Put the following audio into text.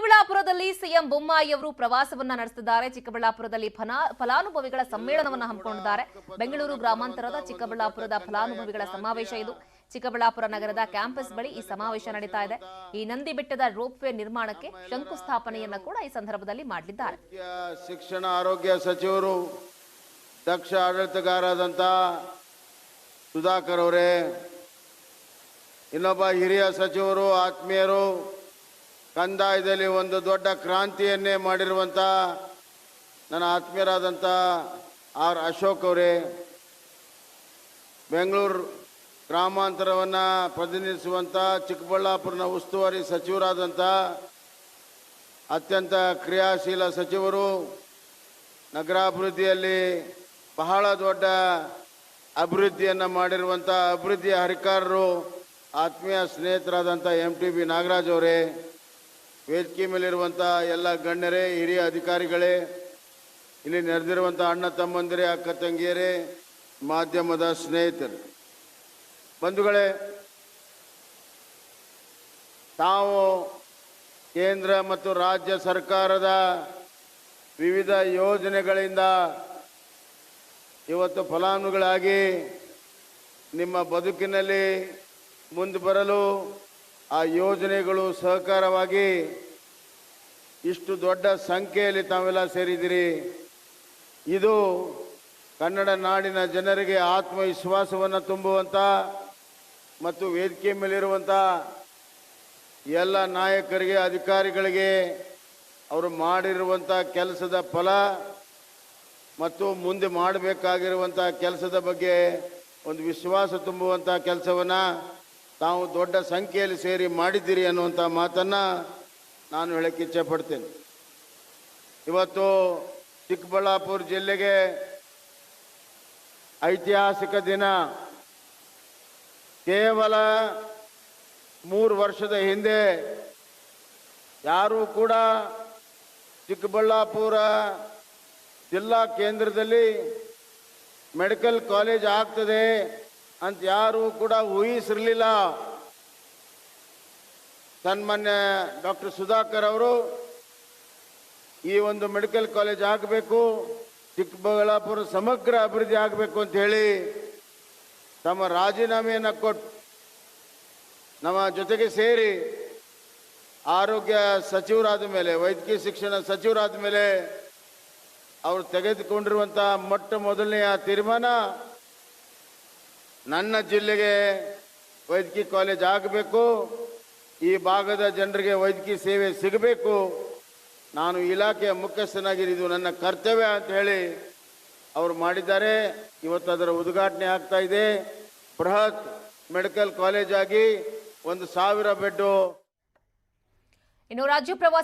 ಚಿಕ್ಕಬಳ್ಳಾಪುರದಲ್ಲಿ ಸಿಎಂ ಬೊಮ್ಮಾಯಿ ಅವರು ಪ್ರವಾಸವನ್ನ ನಡೆಸಿದ್ದಾರೆ ಚಿಕ್ಕಬಳ್ಳಾಪುರದಲ್ಲಿ ಫಲಾನುಭವಿಗಳ ಸಮ್ಮೇಳನವನ್ನ ಹಮ್ಮಿಕೊಂಡಿದ್ದಾರೆ. ಬೆಂಗಳೂರು ಗ್ರಾಮಾಂತರದ ಚಿಕ್ಕಬಳ್ಳಾಪುರದ ಫಲಾನುಭವಿಗಳ ಸಮಾವೇಶ ಇದು. ಚಿಕ್ಕಬಳ್ಳಾಪುರ ನಗರದ ಕ್ಯಾಂಪಸ್ ಬಳಿ ಈ ಸಮಾವೇಶ ನಡೀತಾ ಇದೆ. ಈ ನಂದಿ ಬೆಟ್ಟದ ರೋಪ್ ವೇ ನಿರ್ಮಾಣಕ್ಕೆ ಶಂಕುಸ್ಥಾಪನೆಯನ್ನ ಕೂಡ ಈ ಸಂದರ್ಭದಲ್ಲಿ ಮಾಡಲಿದ್ದಾರೆ ಶಿಕ್ಷಣ, ಆರೋಗ್ಯ ಸಚಿವರು, ದಕ್ಷ ಆಡಳಿತಗಾರರಾದಂಥ ಸುಧಾಕರ್ ಅವರೇ, ಇನ್ನೊಬ್ಬ ಹಿರಿಯ ಸಚಿವರು, ಆತ್ಮೀಯರು ಕಂದಾಯದಲ್ಲಿ ಒಂದು ದೊಡ್ಡ ಕ್ರಾಂತಿಯನ್ನೇ ಮಾಡಿರುವಂಥ ನನ್ನ ಆತ್ಮೀಯರಾದಂಥ ಆರ್ ಅಶೋಕ್ ಅವರೇ, ಬೆಂಗಳೂರು ಗ್ರಾಮಾಂತರವನ್ನು ಪ್ರತಿನಿಧಿಸುವಂಥ ಚಿಕ್ಕಬಳ್ಳಾಪುರನ ಉಸ್ತುವಾರಿ ಸಚಿವರಾದಂಥ ಅತ್ಯಂತ ಕ್ರಿಯಾಶೀಲ ಸಚಿವರು, ನಗರಾಭಿವೃದ್ಧಿಯಲ್ಲಿ ಬಹಳ ದೊಡ್ಡ ಅಭಿವೃದ್ಧಿಯನ್ನು ಮಾಡಿರುವಂಥ ಅಭಿವೃದ್ಧಿಯ ಹರಿಕಾರರು, ಆತ್ಮೀಯ ಸ್ನೇಹಿತರಾದಂಥ ಎಂ ಟಿ ಬಿ ನಾಗರಾಜ್ ಅವರೇ ವೇದಿಕೆ ಮೇಲಿರುವಂಥ ಎಲ್ಲ ಗಣ್ಯರೇ, ಹಿರಿಯ ಅಧಿಕಾರಿಗಳೇ, ಇಲ್ಲಿ ನೆರೆದಿರುವಂಥ ಅಣ್ಣ ತಮ್ಮಂದಿರೇ, ಅಕ್ಕ ತಂಗಿಯರೇ, ಮಾಧ್ಯಮದ ಸ್ನೇಹಿತರು. ಬಂಧುಗಳೇ, ತಾವು ಕೇಂದ್ರ ಮತ್ತು ರಾಜ್ಯ ಸರ್ಕಾರದ ವಿವಿಧ ಯೋಜನೆಗಳಿಂದ ಇವತ್ತು ಫಲಾನುಗಳಾಗಿ ನಿಮ್ಮ ಬದುಕಿನಲ್ಲಿ ಮುಂದೆ ಬರಲು ಆ ಯೋಜನೆಗಳು ಸಹಕಾರವಾಗಿ ಇಷ್ಟು ದೊಡ್ಡ ಸಂಖ್ಯೆಯಲ್ಲಿ ತಾವೆಲ್ಲ ಸೇರಿದಿರಿ ಇದು ಕನ್ನಡ ನಾಡಿನ ಜನರಿಗೆ ಆತ್ಮವಿಶ್ವಾಸವನ್ನು ತುಂಬುವಂಥ ಮತ್ತು ವೇದಿಕೆ ಮೇಲಿರುವಂಥ ಎಲ್ಲ ನಾಯಕರಿಗೆ, ಅಧಿಕಾರಿಗಳಿಗೆ ಅವರು ಮಾಡಿರುವಂಥ ಕೆಲಸದ ಫಲ ಮತ್ತು ಮುಂದೆ ಮಾಡಬೇಕಾಗಿರುವಂಥ ಕೆಲಸದ ಬಗ್ಗೆ ಒಂದು ವಿಶ್ವಾಸ ತುಂಬುವಂಥ ಕೆಲಸವನ್ನು ತಾವು ದೊಡ್ಡ ಸಂಖ್ಯೆಯಲ್ಲಿ ಸೇರಿ ಮಾಡಿದ್ದೀರಿ ಅನ್ನುವಂಥ ಮಾತನ್ನು ನಾನು ಹೇಳಕ್ಕೆ ಇಚ್ಛೆ ಪಡ್ತೇನೆ. ಇವತ್ತು ಚಿಕ್ಕಬಳ್ಳಾಪುರ ಜಿಲ್ಲೆಗೆ ಐತಿಹಾಸಿಕ ದಿನ. ಕೇವಲ ಮೂರು ವರ್ಷದ ಹಿಂದೆ ಯಾರೂ ಕೂಡ ಚಿಕ್ಕಬಳ್ಳಾಪುರ ಜಿಲ್ಲಾ ಕೇಂದ್ರದಲ್ಲಿ ಮೆಡಿಕಲ್ ಕಾಲೇಜ್ ಆಗ್ತದೆ ಅಂತ ಯಾರೂ ಕೂಡ ಊಹಿಸಿರಲಿಲ್ಲ. ಸನ್ಮಾನ್ಯ ಡಾಕ್ಟರ್ ಸುಧಾಕರ್ ಅವರು ಈ ಒಂದು ಮೆಡಿಕಲ್ ಕಾಲೇಜ್ ಆಗಬೇಕು, ಚಿಕ್ಕಬಳ್ಳಾಪುರ ಸಮಗ್ರ ಅಭಿವೃದ್ಧಿ ಆಗಬೇಕು ಅಂತ ಹೇಳಿ ತಮ್ಮ ರಾಜೀನಾಮೆಯನ್ನು ಕೊಟ್ಟು ನಮ್ಮ ಜೊತೆಗೆ ಸೇರಿ ಆರೋಗ್ಯ ಸಚಿವರಾದ ಮೇಲೆ, ವೈದ್ಯಕೀಯ ಶಿಕ್ಷಣ ಸಚಿವರಾದ ಮೇಲೆ ಅವರು ತೆಗೆದುಕೊಂಡಿರುವಂಥ ಮೊಟ್ಟ ಮೊದಲನೆಯ ತೀರ್ಮಾನ ನನ್ನ ಜಿಲ್ಲೆಗೆ ವೈದ್ಯಕೀಯ ಕಾಲೇಜ್ ಆಗಬೇಕು. ಈ ಭಾಗದ ಜನರಿಗೆ ವೈದ್ಯಕೀಯ ಸೇವೆ ಸಿಗಬೇಕು. ನಾನು ಇಲಾಖೆಯ ಮುಖ್ಯಸ್ಥನಾಗಿರಿದು ನನ್ನ ಕರ್ತವ್ಯ ಅಂತ ಹೇಳಿ ಅವರು ಮಾಡಿದ್ದಾರೆ. ಇವತ್ತು ಅದರ ಉದ್ಘಾಟನೆ ಆಗ್ತಾ ಇದೆ. ಬೃಹತ್ ಮೆಡಿಕಲ್ ಕಾಲೇಜ್ ಆಗಿ ಒಂದು ಸಾವಿರ ಬೆಡ್ಡು. ಇನ್ನು ರಾಜ್ಯ ಪ್ರವಾಸ